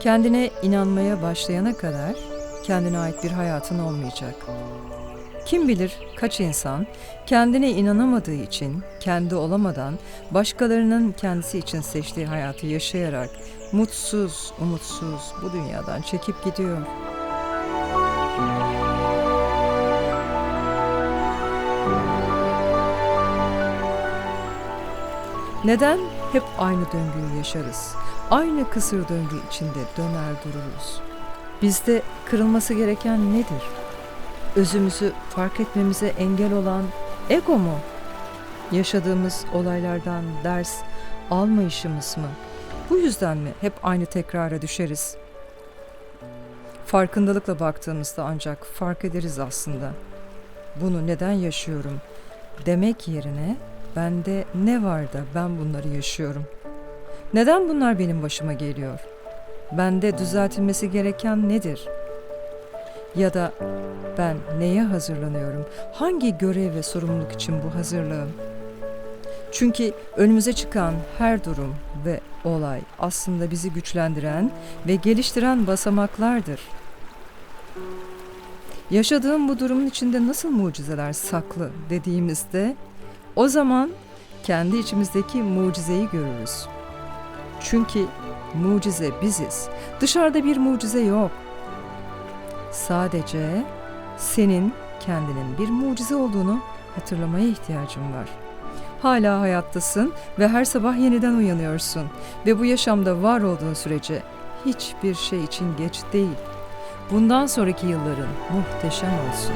Kendine inanmaya başlayana kadar kendine ait bir hayatın olmayacak. Kim bilir kaç insan kendine inanamadığı için, kendi olamadan başkalarının kendisi için seçtiği hayatı yaşayarak mutsuz, umutsuz bu dünyadan çekip gidiyor. Müzik Neden hep aynı döngüyü yaşarız? Aynı kısır döngü içinde döner dururuz. Bizde kırılması gereken nedir? Özümüzü fark etmemize engel olan ego mu? Yaşadığımız olaylardan ders almayışımız mı? Bu yüzden mi hep aynı tekrara düşeriz? Farkındalıkla baktığımızda ancak fark ederiz aslında. Bunu neden yaşıyorum demek yerine bende ne var da ben bunları yaşıyorum? Neden bunlar benim başıma geliyor? Bende düzeltilmesi gereken nedir? Ya da ben neye hazırlanıyorum? Hangi görev ve sorumluluk için bu hazırlığım? Çünkü önümüze çıkan her durum ve olay aslında bizi güçlendiren ve geliştiren basamaklardır. Yaşadığım bu durumun içinde nasıl mucizeler saklı dediğimizde o zaman kendi içimizdeki mucizeyi görürüz. Çünkü mucize biziz. Dışarıda bir mucize yok. Sadece senin kendinin bir mucize olduğunu hatırlamaya ihtiyacın var. Hala hayattasın ve her sabah yeniden uyanıyorsun ve bu yaşamda var olduğun sürece hiçbir şey için geç değil. Bundan sonraki yılların muhteşem olsun.